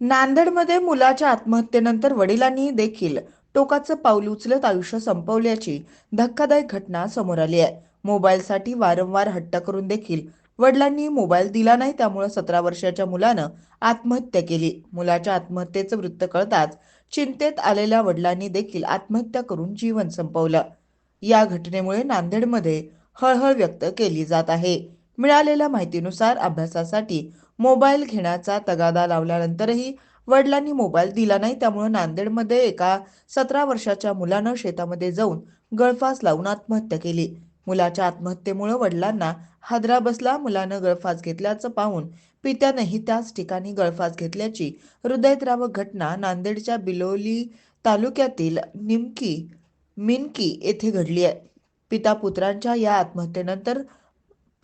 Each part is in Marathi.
नांदेडमध्ये मुलाच्या आत्महत्येनंतर वडिलांनी देखील टोकाचं पाऊल उचलत आयुष्य संपवल्याची धक्कादायक घटना समोर आली आहे. मोबाईलसाठी वारंवार हट्ट करून देखील वडिलांनी मोबाईल दिला नाही त्यामुळे सतरा वर्षाच्या मुलानं आत्महत्या केली. मुलाच्या आत्महत्येचं वृत्त कळताच चिंतेत आलेल्या वडिलांनी देखील आत्महत्या करून जीवन संपवलं. या घटनेमुळे नांदेडमध्ये हळहळ व्यक्त केली जात आहे. मिळालेल्या माहितीनुसार अभ्यासासाठी मोबाईल घेण्याचा तगादा लावल्यानंतरही वडिलांनी मोबाईल दिला नाही. त्यामुळे नांदेडमध्ये एका सतरा वर्षाच्या मुलानं शेतामध्ये जाऊन गळफास लावून आत्महत्या केली. मुलाच्या आत्महत्येमुळे वडिलांना हादरा बसला. मुलानं गळफास घेतल्याचं पाहून पित्यानंही त्याच ठिकाणी गळफास घेतल्याची हृदयद्रावक घटना नांदेडच्या बिलोली तालुक्यातील निमकी मिनकी येथे घडली आहे. पिता पुत्रांच्या या आत्महत्येनंतर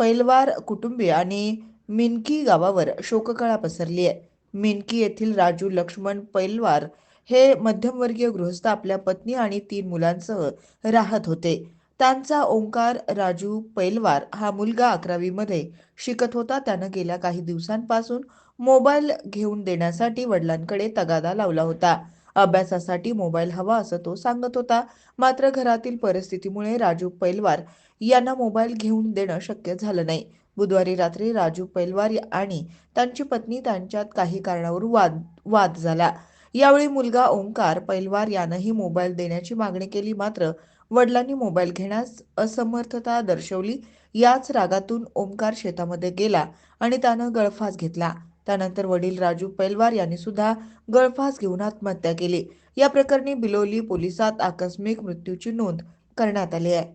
पैलवार कुटुंबीय आणि मिनकी गावावर शोककळा पसरली आहे. मिनकी येथील राजू लक्ष्मण पैलवार हे मध्यमवर्गीय गृहस्थ आपल्या पत्नी आणि तीन मुलांसह राहत होते. त्यांचा ओंकार राजू पैलवार हा मुलगा अकरावीमध्ये शिकत होता. त्यानं गेल्या काही दिवसांपासून मोबाईल घेऊन देण्यासाठी वडिलांकडे तगादा लावला होता. अभ्यासासाठी मोबाईल हवा असं तो सांगत होता. मात्र घरातील परिस्थितीमुळे राजू पैलवार यांना मोबाईल घेऊन देणं शक्य झालं नाही. बुधवारी रात्री राजू पैलवार आणि त्यांची पत्नी त्यांच्यात काही कारणावर वाद वाद झाला. यावेळी मुलगा ओंकार पैलवार यानंही मोबाईल देण्याची मागणी केली. मात्र वडिलांनी मोबाईल घेण्यास असमर्थता दर्शवली. याच रागातून ओंकार शेतामध्ये गेला आणि त्यानं गळफास घेतला. त्यानंतर वडील राजू पैलवार यांनी सुद्धा गळफास घेऊन आत्महत्या केली. या प्रकरणी बिलोली पोलिसात आकस्मिक मृत्यूची नोंद करण्यात आली आहे.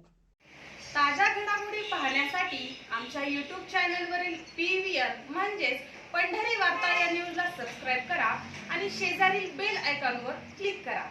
ताज्या घडामोडी पाहण्यासाठी आमच्या यूट्यूब चॅनलवरील पी व्ही आर म्हणजेच पंढरी वार्ता या न्यूजला सबस्क्राईब करा आणि शेजारील बेल आयकॉनवर क्लिक करा.